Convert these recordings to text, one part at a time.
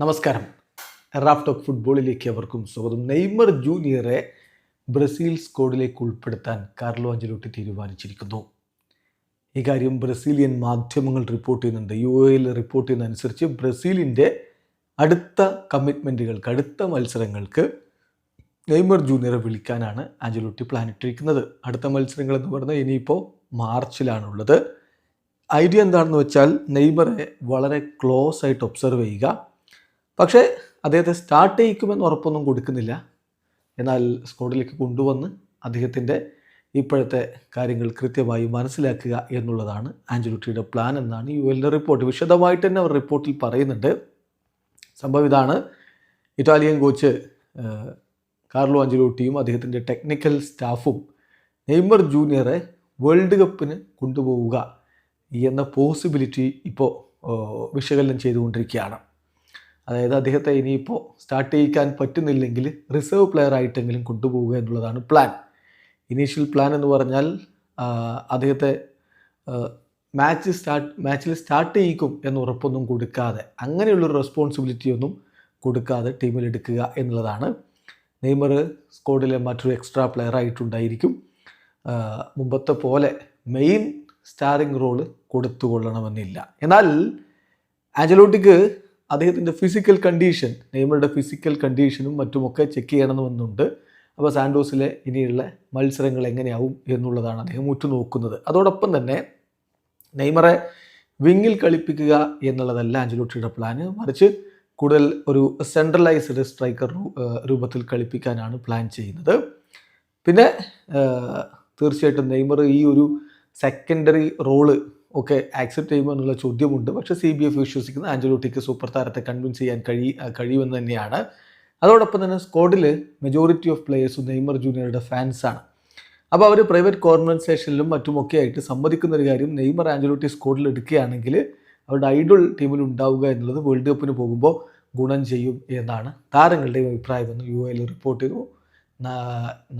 നമസ്കാരം. Raf talk ഫുട്ബോളിലേക്ക് അവർക്കും സ്വാഗതം. നെയ്മർ ജൂനിയറെ ബ്രസീൽ സ്ക്വാഡിലേക്ക് ഉൾപ്പെടുത്താൻ കാർലോ അഞ്ചലോട്ടി തീരുമാനിച്ചിരിക്കുന്നു. ഇക്കാര്യം ബ്രസീലിയൻ മാധ്യമങ്ങൾ റിപ്പോർട്ട് ചെയ്യുന്നുണ്ട്. യു എയിൽ റിപ്പോർട്ട് ചെയ്യുന്നതനുസരിച്ച് ബ്രസീലിന്റെ അടുത്ത കമ്മിറ്റ്മെന്റുകൾക്ക് അടുത്ത മത്സരങ്ങൾക്ക് നെയ്മർ ജൂനിയറെ വിളിക്കാനാണ് ആഞ്ചലോട്ടി പ്ലാൻ ഇട്ടിരിക്കുന്നത് അടുത്ത മത്സരങ്ങൾ എന്ന് പറഞ്ഞാൽ ഇനിയിപ്പോൾ മാർച്ചിലാണുള്ളത്. ഐഡിയ എന്താണെന്ന് വെച്ചാൽ നെയ്മറെ വളരെ ക്ലോസ് ആയിട്ട് ഒബ്സർവ് ചെയ്യുക. പക്ഷേ അദ്ദേഹത്തെ സ്റ്റാർട്ട് ചെയ്യിക്കുമെന്ന് ഉറപ്പൊന്നും കൊടുക്കുന്നില്ല. എന്നാൽ സ്കോഡിലേക്ക് കൊണ്ടുവന്ന് അദ്ദേഹത്തിന്റെ ഇപ്പോഴത്തെ കാര്യങ്ങൾ കൃത്യമായി മനസ്സിലാക്കുക എന്നുള്ളതാണ് ആൻജലുട്ടിയുടെ പ്ലാൻ എന്നാണ് യു എല്ലിന്റെ റിപ്പോർട്ട് വിശദമായിട്ട് തന്നെ അവർ റിപ്പോർട്ടിൽ പറയുന്നുണ്ട്. സംഭവം ഇതാണ്. ഇറ്റാലിയൻ കോച്ച് കാർലോ ആഞ്ചലോട്ടിയും അദ്ദേഹത്തിന്റെ ടെക്നിക്കൽ സ്റ്റാഫും നെയ്മർ ജൂനിയറെ വേൾഡ് കപ്പിന് കൊണ്ടുപോവുക എന്ന പോസിബിലിറ്റി ഇപ്പോൾ വിശകലനം ചെയ്തുകൊണ്ടിരിക്കുകയാണ്. അതായത് അദ്ദേഹത്തെ ഇനിയിപ്പോൾ സ്റ്റാർട്ട് ചെയ്യിക്കാൻ പറ്റുന്നില്ലെങ്കിൽ റിസർവ് പ്ലെയർ ആയിട്ടെങ്കിലും കൊണ്ടുപോവുക എന്നുള്ളതാണ് പ്ലാൻ ഇനീഷ്യൽ പ്ലാൻ എന്ന് പറഞ്ഞാൽ അദ്ദേഹത്തെ മാച്ച് സ്റ്റാർട്ട് മാച്ചിൽ സ്റ്റാർട്ട് ചെയ്യിക്കും എന്ന് ഉറപ്പൊന്നും കൊടുക്കാതെ അങ്ങനെയുള്ളൊരു റെസ്പോൺസിബിലിറ്റി ഒന്നും കൊടുക്കാതെ ടീമിൽ എടുക്കുക എന്നുള്ളതാണ്. നെയ്മർ സ്കോഡിലെ മറ്റൊരു എക്സ്ട്രാ പ്ലെയർ ആയിട്ടുണ്ടായിരിക്കും. മുമ്പത്തെ പോലെ മെയിൻ സ്റ്റാറിംഗ് റോൾ കൊടുത്തുകൊള്ളണമെന്നില്ല. എന്നാൽ ആഞ്ചലോട്ടിക്ക് അദ്ദേഹത്തിന്റെ ഫിസിക്കൽ കണ്ടീഷൻ നെയ്മറുടെ ഫിസിക്കൽ കണ്ടീഷനും മറ്റുമൊക്കെ ചെക്ക് ചെയ്യണമെന്നുണ്ട് അപ്പോൾ സാൻഡോസിലെ ഇനിയുള്ള മത്സരങ്ങൾ എങ്ങനെയാവും എന്നുള്ളതാണ് അദ്ദേഹം ഉറ്റുനോക്കുന്നത്. അതോടൊപ്പം തന്നെ നെയ്മറെ വിങ്ങിൽ കളിപ്പിക്കുക എന്നുള്ളതല്ല ആഞ്ചലോട്ടിയുടെ പ്ലാന് മറിച്ച് കൂടുതൽ ഒരു സെൻട്രലൈസ്ഡ് സ്ട്രൈക്കർ രൂപത്തിൽ കളിപ്പിക്കാനാണ് പ്ലാൻ ചെയ്യുന്നത്. പിന്നെ തീർച്ചയായിട്ടും നെയ്മർ ഈ ഒരു സെക്കൻഡറി റോൾ ഒക്കെ ആക്സെപ്റ്റ് ചെയ്യുമോ എന്നുള്ള ചോദ്യമുണ്ട്. പക്ഷേ സി ബി എഫ് വിശ്വസിക്കുന്ന ആഞ്ചലോട്ടിക്ക് സൂപ്പർ താരത്തെ കൺവിൻസ് ചെയ്യാൻ കഴി കഴിയുമെന്ന് തന്നെയാണ്. അതോടൊപ്പം തന്നെ സ്ക്വാഡിൽ മെജോറിറ്റി ഓഫ് പ്ലേയേഴ്സും നെയ്മർ ജൂനിയറുടെ ഫാൻസാണ് അപ്പോൾ അവർ പ്രൈവറ്റ് കോർമൻസേഷനിലും മറ്റുമൊക്കെ ആയിട്ട് സമ്മതിക്കുന്ന ഒരു കാര്യം നെയ്മർ ആഞ്ചലോട്ടി സ്കോഡിൽ എടുക്കുകയാണെങ്കിൽ അവരുടെ ഐഡൽ ടീമിൽ ഉണ്ടാവുക എന്നുള്ളത് വേൾഡ് കപ്പിന് പോകുമ്പോൾ ഗുണം ചെയ്യും എന്നാണ് താരങ്ങളുടെയും അഭിപ്രായമെന്ന് യു എയിൽ റിപ്പോർട്ട് ചെയ്തു.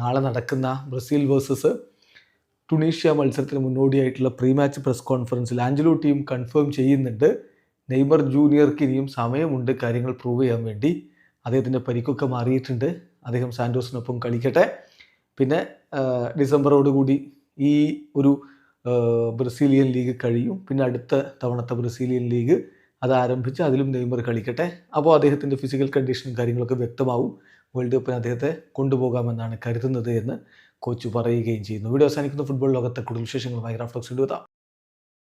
നാളെ നടക്കുന്ന ബ്രസീൽ വേഴ്സസ് ടുണീഷ്യ മത്സരത്തിന് മുന്നോടിയായിട്ടുള്ള പ്രീ മാച്ച് പ്രസ് കോൺഫറൻസിൽ ആഞ്ചലോ ടീം കൺഫേം ചെയ്യുന്നുണ്ട്. നെയ്മർ ജൂനിയർക്ക് ഇനിയും സമയമുണ്ട് കാര്യങ്ങൾ പ്രൂവ് ചെയ്യാൻ വേണ്ടി. അദ്ദേഹത്തിന്റെ പരിക്കൊക്കെ മാറിയിട്ടുണ്ട്. അദ്ദേഹം സാൻഡോസിനൊപ്പം കളിക്കട്ടെ. പിന്നെ ഡിസംബറോട് ഡിസംബറോടുകൂടി ഈ ഒരു ബ്രസീലിയൻ ലീഗ് കഴിയും. പിന്നെ അടുത്ത തവണത്തെ ബ്രസീലിയൻ ലീഗ് അത് ആരംഭിച്ച് അതിലും നെയ്മർ കളിക്കട്ടെ. അപ്പോൾ അദ്ദേഹത്തിന്റെ ഫിസിക്കൽ കണ്ടീഷനും കാര്യങ്ങളൊക്കെ വ്യക്തമാവും. വേൾഡ് കപ്പിന് അദ്ദേഹത്തെ കൊണ്ടുപോകാമെന്നാണ് കരുതുന്നത് എന്ന് കോച്ച് പറയുകയും ചെയ്യുന്നു. വീഡിയോ അവസാനിക്കുന്ന. ഫുട്ബോൾ ലോകത്തെ കൂടുതൽ വിശേഷങ്ങളുമായി റാഫ്റ്റോക്സ് എടുത്താം